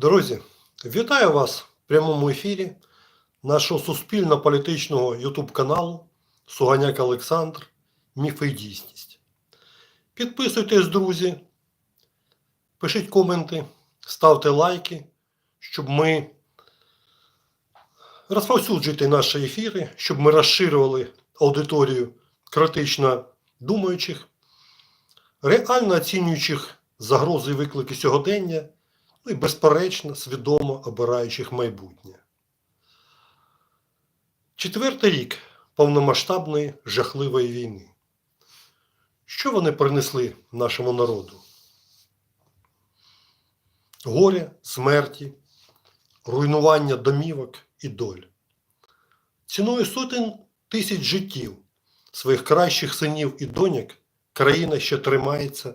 Друзі, вітаю вас в прямому ефірі нашого суспільно-політичного YouTube каналу Суганяк Олександр Міфи і дійсність. Підписуйтесь, друзі, пишіть коменти, ставте лайки, щоб ми розповсюджуйте наші ефіри, щоб ми розширювали аудиторію критично думаючих, реально оцінюючих загрози і виклики сьогодення ну і, безперечно, свідомо обираючих майбутнє. Четвертий рік повномасштабної жахливої війни. Що вони принесли нашому народу? Горе, смерті, руйнування домівок і доль. Ціною сотень тисяч життів своїх кращих синів і доньок країна ще тримається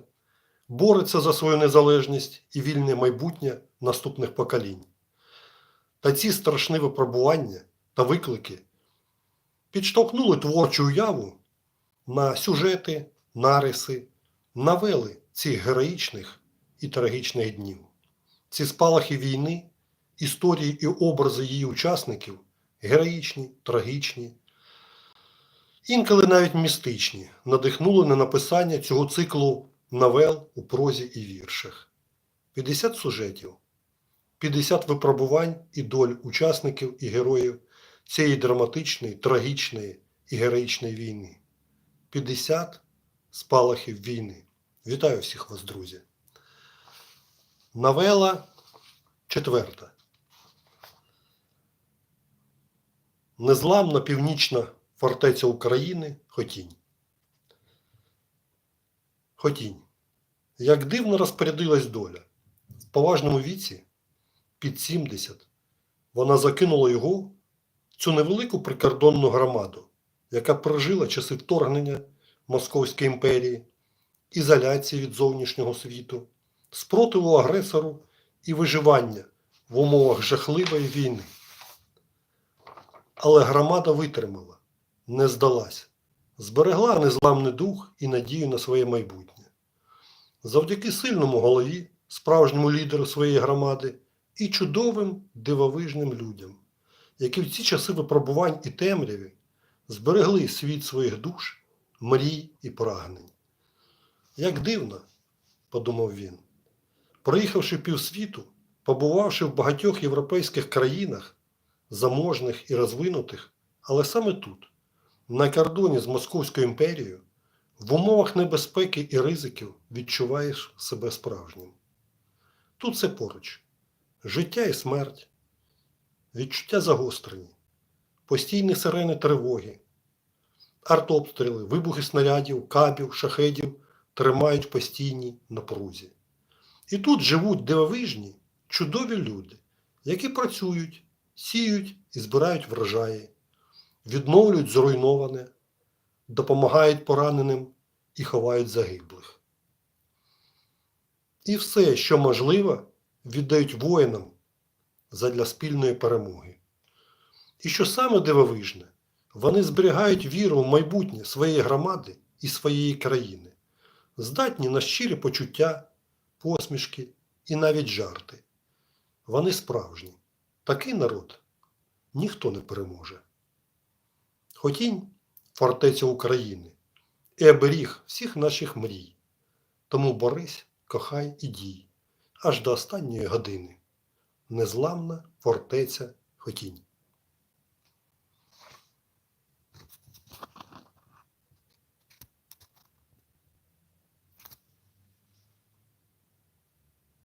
бореться за свою незалежність і вільне майбутнє наступних поколінь. Та ці страшні випробування та виклики підштовхнули творчу уяву на сюжети, нариси, навели цих героїчних і трагічних днів. Ці спалахи війни, історії і образи її учасників героїчні, трагічні, інколи навіть містичні, надихнули на написання цього циклу новел у прозі і віршах, 50 сюжетів, 50 випробувань і доль учасників і героїв цієї драматичної, трагічної і героїчної війни. 50 спалахів війни. Вітаю всіх вас, друзі. Новела четверта. Незламна північна фортеця України Хотінь. Хотінь. Як дивно розпорядилась доля. В поважному віці, під 70, вона закинула його цю невелику прикордонну громаду, яка прожила часи вторгнення Московської імперії, ізоляції від зовнішнього світу, спротиву агресору і виживання в умовах жахливої війни. Але громада витримала, не здалась, зберегла незламний дух і надію на своє майбутнє. Завдяки сильному голові, справжньому лідеру своєї громади і чудовим дивовижним людям, які в ці часи випробувань і темряві зберегли світ своїх душ, мрій і прагнень. Як дивно, подумав він, проїхавши півсвіту, побувавши в багатьох європейських країнах, заможних і розвинутих, але саме тут, на кордоні з Московською імперією, в умовах небезпеки і ризиків відчуваєш себе справжнім. Тут все поруч. Життя і смерть, відчуття загострені, постійні сирени тривоги, артобстріли, вибухи снарядів, кабів, шахедів тримають постійній напрузі. І тут живуть дивовижні, чудові люди, які працюють, сіють і збирають врожаї, відновлюють зруйноване, допомагають пораненим і ховають загиблих. І все, що можливо, віддають воїнам задля спільної перемоги. І що саме дивовижне, вони зберігають віру в майбутнє своєї громади і своєї країни, здатні на щирі почуття, посмішки і навіть жарти. Вони справжні. Такий народ ніхто не переможе. Хотінь фортеця України і оберіг всіх наших мрій. Тому борись, кохай і дій, аж до останньої години. Незламна фортеця Хотінь.